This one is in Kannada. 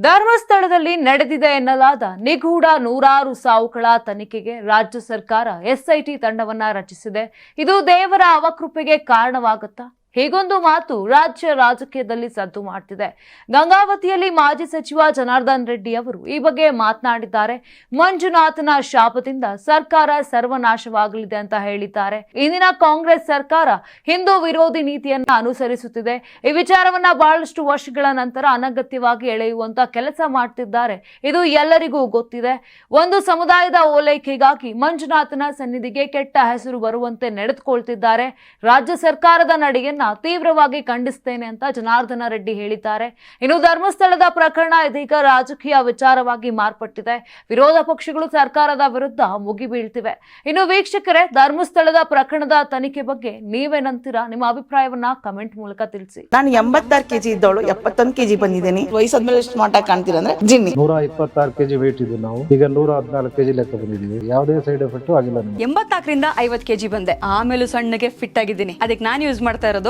ಧರ್ಮಸ್ಥಳದಲ್ಲಿ ನಡೆದಿದೆ ಎನ್ನಲಾದ ನಿಗೂಢ ನೂರಾರು ಸಾವುಗಳ ತನಿಖೆಗೆ ರಾಜ್ಯ ಸರ್ಕಾರ ಎಸ್ಐಟಿ ತಂಡವನ್ನ ರಚಿಸಿದೆ. ಇದು ದೇವರ ಅವಕೃಪೆಗೆ ಕಾರಣವಾಗುತ್ತಾ? ಹೀಗೊಂದು ಮಾತು ರಾಜ್ಯ ರಾಜಕೀಯದಲ್ಲಿ ಸದ್ದು ಮಾಡ್ತಿದೆ. ಗಂಗಾವತಿಯಲ್ಲಿ ಮಾಜಿ ಸಚಿವ ಜನಾರ್ದನ್ ರೆಡ್ಡಿ ಅವರು ಈ ಬಗ್ಗೆ ಮಾತನಾಡಿದ್ದಾರೆ. ಮಂಜುನಾಥನ ಶಾಪದಿಂದ ಸರ್ಕಾರ ಸರ್ವನಾಶವಾಗಲಿದೆ ಅಂತ ಹೇಳಿದ್ದಾರೆ. ಇಂದಿನ ಕಾಂಗ್ರೆಸ್ ಸರ್ಕಾರ ಹಿಂದೂ ವಿರೋಧಿ ನೀತಿಯನ್ನ ಅನುಸರಿಸುತ್ತಿದೆ. ಈ ವಿಚಾರವನ್ನ ಬಹಳಷ್ಟು ವರ್ಷಗಳ ನಂತರ ಅನಗತ್ಯವಾಗಿ ಎಳೆಯುವಂತ ಕೆಲಸ ಮಾಡ್ತಿದ್ದಾರೆ. ಇದು ಎಲ್ಲರಿಗೂ ಗೊತ್ತಿದೆ. ಒಂದು ಸಮುದಾಯದ ಓಲೈಕೆಗಾಗಿ ಮಂಜುನಾಥನ ಸನ್ನಿಧಿಗೆ ಕೆಟ್ಟ ಹೆಸರು ಬರುವಂತೆ ನಡೆದುಕೊಳ್ತಿದ್ದಾರೆ. ರಾಜ್ಯ ಸರ್ಕಾರದ ನಡೆಯನ್ನ ತೀವ್ರವಾಗಿ ಖಂಡಿಸ್ತೇನೆ ಅಂತ ಜನಾರ್ದನ ರೆಡ್ಡಿ ಹೇಳಿದ್ದಾರೆ. ಇನ್ನು ಧರ್ಮಸ್ಥಳದ ಪ್ರಕರಣ ಇದೀಗ ರಾಜಕೀಯ ವಿಚಾರವಾಗಿ ಮಾರ್ಪಟ್ಟಿದೆ. ವಿರೋಧ ಪಕ್ಷಗಳು ಸರ್ಕಾರದ ವಿರುದ್ಧ ಮುಗಿಬೀಳ್ತಿವೆ ಇನ್ನು ವೀಕ್ಷಕರೇ ಧರ್ಮಸ್ಥಳದ ಪ್ರಕರಣದ ತನಿಖೆ ಬಗ್ಗೆ ನೀವೇನಂತೀರಾ ನಿಮ್ಮ ಅಭಿಪ್ರಾಯವನ್ನ ಕಮೆಂಟ್ ಮೂಲಕ ತಿಳಿಸಿ. ನಾನು ಎಂಬತ್ತಾರು ಕೆಜಿ ಇದ್ದವಳು ಎಪ್ಪತ್ತೊಂದು ಕೆಜಿ ಬಂದಿದ್ದೀನಿ. ವಯಸ್ಸಾದ್ಮೇಲೆ ಎಷ್ಟು ಸ್ಮಾರ್ಟ್ ಆಗಿ ಕಾಣ್ತೀರ ಅಂದ್ರೆ ಜಿನ್ನಿ. ನೂರ ಇಪ್ಪತ್ತಾರು ಕೆಜಿ ವೇಟ್ ಇದ್ದು ನಾವು. ಈಗ ನೂರ ಹದಿನಾಲ್ಕು ಕೆಜಿ ಲೆಕ್ಕ ಬಂದಿದ್ದೀವಿ. ಯಾವುದೇ ಸೈಡ್ ಎಫೆಕ್ಟ್ ಆಗಿಲ್ಲ ಎಂಬತ್ತಾಕರಿಂದ ಎಂಬತ್ನಾಲ್ಕರಿಂದ ಐವತ್ ಕೆಜಿ ಬಂದೆ. ಆಮೇಲೆ ಸಣ್ಣಗೆ ಫಿಟ್ ಆಗಿದ್ದೀನಿ. ಅದಕ್ಕೆ ನಾನು ಯೂಸ್ ಮಾಡ್ತಾ ಇರೋದು